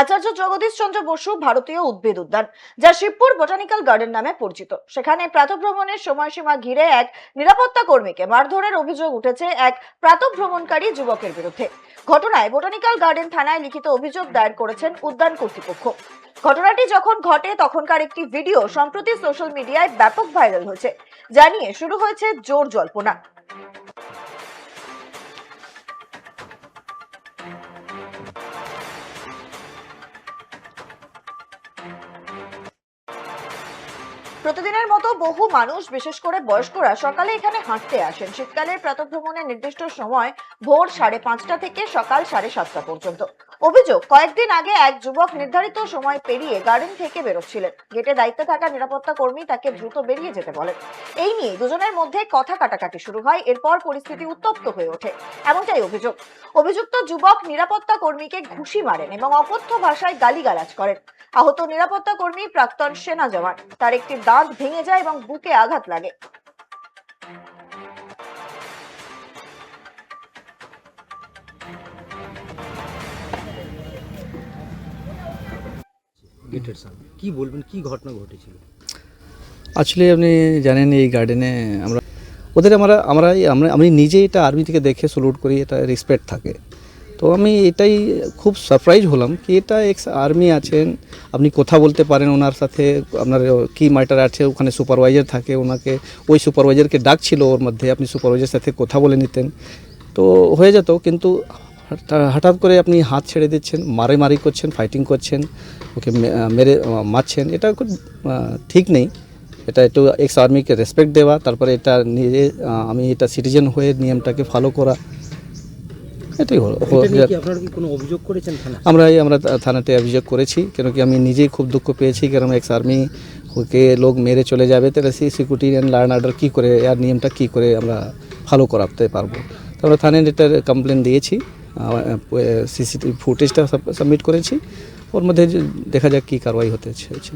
আচার্য জগদীশ চন্দ্র বসু ভারতীয় উদ্ভিদ উদ্যান, যা শিবপুর বোটানিক্যাল গার্ডেন নামে পরিচিত। সেখানে প্রাতভ্রমণের সময়সীমা ঘিরে এক নিরাপত্তা কর্মীকে মারধরের অভিযোগ উঠেছে এক প্রাতভ্রমণকারী যুবকের বিরুদ্ধে। ঘটনায় বোটানিক্যাল গার্ডেন থানায় লিখিত অভিযোগ দায়ের করেছেন উদ্যান কর্তৃপক্ষ। ঘটনাটি যখন ঘটে, তখনকার একটি ভিডিও সম্প্রতি সোশ্যাল মিডিয়ায় ব্যাপক ভাইরাল হয়েছে। জানিয়ে শুরু হয়েছে জোর জল্পনা। প্রতিদিনের মতো বহু মানুষ, বিশেষ করে বয়স্করা, সকালে এখানে হাঁটতে আসেন। শীতকালের প্রাতভ্রমণের নির্দিষ্ট সময় ভোর সাড়ে পাঁচটা থেকে সকাল সাড়ে সাতটা পর্যন্ত। অভিযোগ, কয়েকদিন আগে এক যুবক নির্ধারিত সময় পেরিয়ে গার্ডেন থেকে বেরোচ্ছিলেন। গেটে দায়িত্বে থাকা নিরাপত্তা কর্মী তাকে দ্রুত বেরিয়ে যেতে বলেন। এই নিয়ে দুজনের মধ্যে কথা কাটাকাটি শুরু হয়, এরপর পরিস্থিতি উত্তপ্ত হয়ে ওঠে। এমনটাই অভিযোগ। অভিযুক্ত যুবক নিরাপত্তা কর্মীকে ঘুষি মারেন এবং অকথ্য ভাষায় গালিগালাজ করেন। আহত নিরাপত্তা কর্মী প্রাক্তন সেনা জওয়ান। তার একটি দাঁত ভেঙে যায় এবং বুকে আঘাত লাগে। গেটের সামনে কি বলবেন? কি ঘটনা ঘটেছিল? আসলে আপনি জানেন এই গার্ডেনে আমরা ওদের আমরা আমরা আমরা আমি নিজে এটা আর্মি থেকে দেখে সলুট করি এটা রেসপেক্ট থাকে। তো আমি এটাই খুব সারপ্রাইজ হলাম কি এটা এক্স আর্মি আছেন, আপনি কথা বলতে পারেন ওনার সাথে, আপনার কি ম্যাটার আছে, ওখানে সুপারভাইজার থাকে, ওনাকে, ওই সুপারভাইজারকে ডাকছিল ওর মধ্যে, আপনি সুপারভাইজার সাথে কথা বলে নিতেন। তো হয়ে যেত, কিন্তু হঠাৎ- করে আপনি হাত ছেড়ে দিচ্ছেন মারে মারি করছেন ফাইটিং করছেন, ওকে মেরে মারছেন, এটা খুব ঠিক নেই। এটা একটু এক্স আর্মিকে রেসপেক্ট দেওয়া, তারপরে এটা নিজে আমি এটা সিটিজেন হয়ে নিয়মটাকে ফলো করা। এটাই হলো। কি কি আমরা আমরা থানাতে অভিযোগ করেছি কেন কি আমি নিজেই খুব দুঃখ পেয়েছি কারণ এক্স আর্মি ওকে লোক মেরে চলে যাবে তাহলে সেই security and law and order কী করে আর নিয়মটা কী করে আমরা ফলো করাতে পারব। তো আমরা থানায় এটার কমপ্লেন দিয়েছি সিসিটিভি ফুটেজটা সাবমিট করেছি ওর মধ্যে দেখা যাক কী কারওয়াই হতে চলেছে।